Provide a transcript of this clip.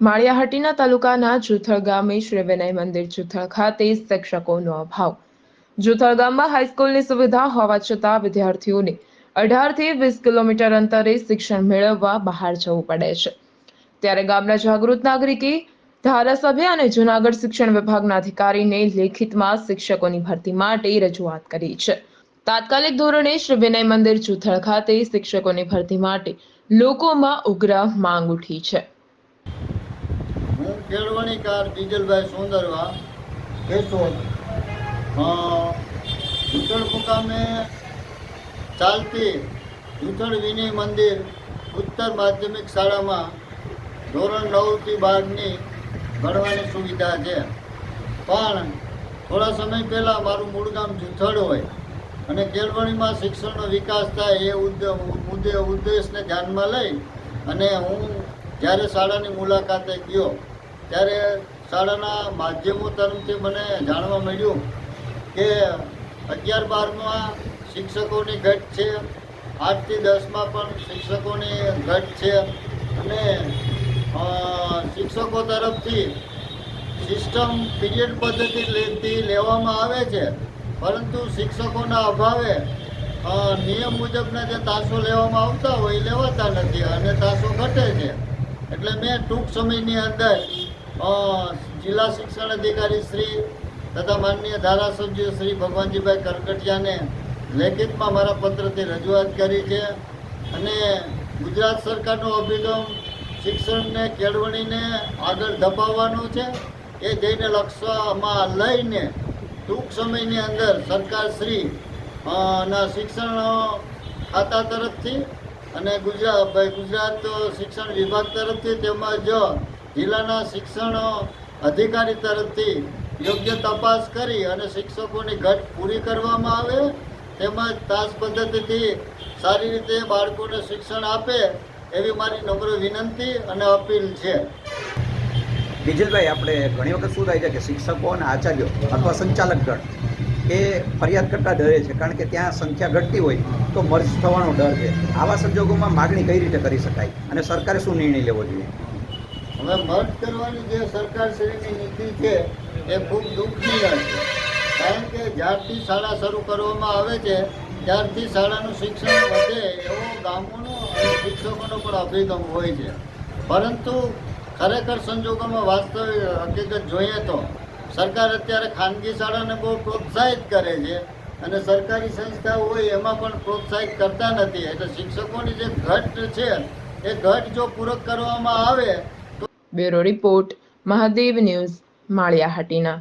માળિયાહાટીના તાલુકાના જુથળ ગામે શ્રી વિનય મંદિર જુથળ ખાતે શિક્ષકોનો અભાવ. જુથળ ગામમાં હાઈસ્કૂલની સુવિધા હોવા છતાં વિદ્યાર્થીઓને અઢારથી વીસ કિલોમીટર અંતરે શિક્ષણ મેળવવા બહાર જવું પડે છે. ત્યારે ગામના જાગૃત નાગરિકે ધારાસભ્ય અને જુનાગઢ શિક્ષણ વિભાગના અધિકારીને લેખિતમાં શિક્ષકોની ભરતી માટે રજૂઆત કરી છે. તાત્કાલિક ધોરણે શ્રી વિનય મંદિર જુથળ ખાતે શિક્ષકોની ભરતી માટે લોકોમાં ઉગ્ર માંગ ઉઠી છે. કેળવણીકાર બીજલભાઈ સોંદરવા અ, જૂથળ મુકામે ચાલતી જૂથળ વિનય મંદિર ઉત્તર માધ્યમિક શાળામાં ધોરણ નવથી બારની ભણવાની સુવિધા છે. પણ થોડા સમય પહેલાં મારું મૂળ ગામ જૂથળ હોય અને કેળવણીમાં શિક્ષણનો વિકાસ થાય એ ઉદ્દેશને ધ્યાનમાં લઈ અને હું જ્યારે શાળાની મુલાકાતે ગયો ત્યારે શાળાના માધ્યમો તરફથી મને જાણવા મળ્યું કે અગિયાર બારમાં શિક્ષકોની ઘટ છે, આઠથી દસમાં પણ શિક્ષકોની ઘટ છે અને શિક્ષકો તરફથી સિસ્ટમ પીરિયડ પદ્ધતિ લેવામાં આવે છે, પરંતુ શિક્ષકોના અભાવે નિયમ મુજબના જે તાસો લેવામાં આવતા હોય એ લેવાતા નથી અને તાસો ઘટે છે. એટલે મેં ટૂંક સમયની અંદર જિલ્લા શિક્ષણ અધિકારી શ્રી તથા માનનીય ધારાસભ્ય શ્રી ભગવાનજીભાઈ કરકટિયાને લેખિતમાં મારા પત્રથી રજૂઆત કરી છે અને ગુજરાત સરકારનો અભિગમ શિક્ષણને કેળવણીને આગળ ધપાવવાનો છે. એ જઈને લક્ષ્યમાં લઈને ટૂંક સમયની અંદર સરકાર શ્રી ના શિક્ષણ ખાતા તરફથી અને ગુજરાત ગુજરાત શિક્ષણ વિભાગ તરફથી તેમજ જિલ્લાના શિક્ષણ અધિકારી તરફથી યોગ્ય તપાસ કરી અને શિક્ષકોની ઘટ પૂરી કરવામાં આવે, તેમજ તાસ પદ્ધતિથી સારી રીતે બાળકોને શિક્ષણ આપે એવી મારી નમ્ર વિનંતી અને અપીલ છે. બીજલભાઈ આપણે ઘણી વખત શું થાય છે કે શિક્ષકો અને આચાર્યો અથવા સંચાલક ગણ એ ફરિયાદ કરતા ડરે છે, કારણ કે ત્યાં સંખ્યા ઘટતી હોય તો મર્જ થવાનો ડર છે. આવા સંજોગોમાં માગણી કઈ રીતે કરી શકાય અને સરકારે શું નિર્ણય લેવો જોઈએ? હવે મર્જ કરવાની જે સરકારશ્રીની નીતિ છે, એ ખૂબ દુઃખની વાત છે. કારણ કે જ્યારથી શાળા શરૂ કરવામાં આવે છે, ત્યારથી શાળાનું શિક્ષણ વધે એવો ગામોનો અને શિક્ષકોનો પણ અભિગમ હોય છે. પરંતુ ખરેખર સંજોગોમાં વાસ્તવિક હકીકત જોઈએ તો, સરકાર અત્યારે ખાનગી શાળાને બહુ પ્રોત્સાહિત કરે છે અને સરકારી સંસ્થાઓ હોય એમાં પણ પ્રોત્સાહિત કરતા નથી. એટલે શિક્ષકોની જે ઘટ છે, એ ઘટ જો પૂરક કરવામાં આવે bureau report Mahadev news Maliyahatina.